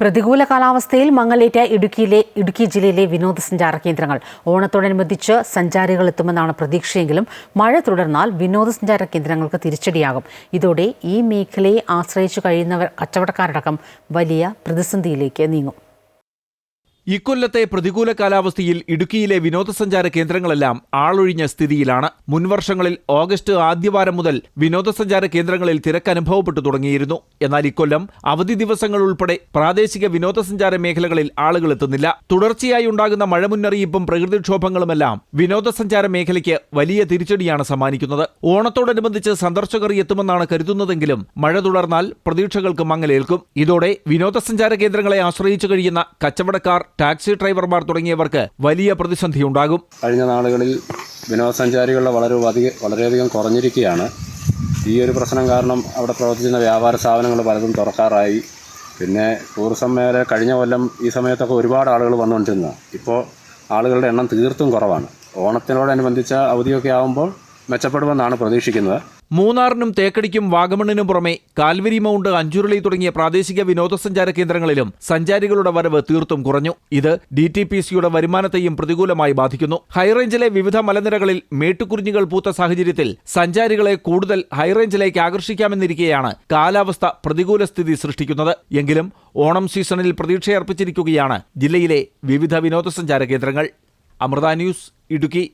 പ്രതികൂല കാലാവസ്ഥയിൽ മങ്ങലേറ്റ ഇടുക്കിയിലെ ഇടുക്കി ജില്ലയിലെ വിനോദസഞ്ചാര കേന്ദ്രങ്ങൾ. ഓണത്തോടനുബന്ധിച്ച് സഞ്ചാരികൾ എത്തുമെന്നാണ് പ്രതീക്ഷയെങ്കിലും മഴ തുടർന്നാൽ വിനോദസഞ്ചാര കേന്ദ്രങ്ങൾക്ക് തിരിച്ചടിയാകും. ഇതോടെ ഈ മേഖലയെ ആശ്രയിച്ചു കഴിയുന്നവർ കച്ചവടക്കാരടക്കം വലിയ പ്രതിസന്ധിയിലേക്ക് നീങ്ങും. ഇക്കൊല്ലത്തെ പ്രതികൂല കാലാവസ്ഥയിൽ ഇടുക്കിയിലെ വിനോദസഞ്ചാര കേന്ദ്രങ്ങളെല്ലാം ആളൊഴിഞ്ഞ സ്ഥിതിയിലാണ്. മുൻവർഷങ്ങളിൽ ഓഗസ്റ്റ് ആദ്യവാരം മുതൽ വിനോദസഞ്ചാര കേന്ദ്രങ്ങളിൽ തിരക്ക് അനുഭവപ്പെട്ടു തുടങ്ങിയിരുന്നു. എന്നാൽ ഇക്കൊല്ലം അവധി ദിവസങ്ങൾ ഉൾപ്പെടെ പ്രാദേശിക വിനോദസഞ്ചാര മേഖലകളിൽ ആളുകൾ എത്തുന്നില്ല. തുടർച്ചയായി ഉണ്ടാകുന്ന മഴ മുന്നറിയിപ്പും പ്രകൃതിക്ഷോഭങ്ങളുമെല്ലാം വിനോദസഞ്ചാര മേഖലയ്ക്ക് വലിയ തിരിച്ചടിയാണ് സമ്മാനിക്കുന്നത്. ഓണത്തോടനുബന്ധിച്ച് സന്ദർശകർ എത്തുമെന്നാണ് കരുതുന്നതെങ്കിലും മഴ തുടർന്നാൽ പ്രതീക്ഷകൾക്ക് മങ്ങലേൽക്കും. ഇതോടെ വിനോദസഞ്ചാര കേന്ദ്രങ്ങളെ ആശ്രയിച്ചു കഴിയുന്ന കച്ചവടക്കാർ ടാക്സി ഡ്രൈവർമാർ തുടങ്ങിയവർക്ക് വലിയ പ്രതിസന്ധിയുണ്ടാകും. കഴിഞ്ഞ നാളുകളിൽ വിനോദസഞ്ചാരികളുടെ വളരെ വളരെയധികം കുറഞ്ഞിരിക്കുകയാണ്. ഈ ഒരു പ്രശ്നം കാരണം അവിടെ പ്രവർത്തിക്കുന്ന വ്യാപാര സ്ഥാപനങ്ങൾ പലതും തുറക്കാറായി. പിന്നെ ടൂറിസം മേഖല കഴിഞ്ഞ കൊല്ലം ഈ സമയത്തൊക്കെ ഒരുപാട് ആളുകൾ വന്നുകൊണ്ടിരുന്നതാണ് ഇപ്പോൾ ആളുകളുടെ എണ്ണം തീർത്തും കുറവാണ്. ഓണത്തിനോടനുബന്ധിച്ച അവധിയൊക്കെ ആകുമ്പോൾ മെച്ചപ്പെടുമെന്നാണ് പ്രതീക്ഷിക്കുന്നത്. മൂന്നാറിനും തേക്കടിക്കും വാഗമണ്ണിനും പുറമെ കാൽവരി മൗണ്ട് അഞ്ചുരുളി തുടങ്ങിയ പ്രാദേശിക വിനോദസഞ്ചാര കേന്ദ്രങ്ങളിലും സഞ്ചാരികളുടെ വരവ് തീർത്തും കുറഞ്ഞു. ഇത് ഡി ടി പി സിയുടെ വരുമാനത്തെയും പ്രതികൂലമായി ബാധിക്കുന്നു. ഹൈറേഞ്ചിലെ വിവിധ മലനിരകളിൽ മേട്ടുകുറിഞ്ഞുകൾ പൂത്ത സാഹചര്യത്തിൽ സഞ്ചാരികളെ കൂടുതൽ ഹൈറേഞ്ചിലേക്ക് ആകർഷിക്കാമെന്നിരിക്കെയാണ് കാലാവസ്ഥ പ്രതികൂല സ്ഥിതി സൃഷ്ടിക്കുന്നത്. എങ്കിലും ഓണം സീസണിൽ പ്രതീക്ഷയർപ്പിച്ചിരിക്കുകയാണ് ജില്ലയിലെ വിവിധ വിനോദസഞ്ചാര കേന്ദ്രങ്ങൾ. അമൃത ന്യൂസ് ഇടുക്കി.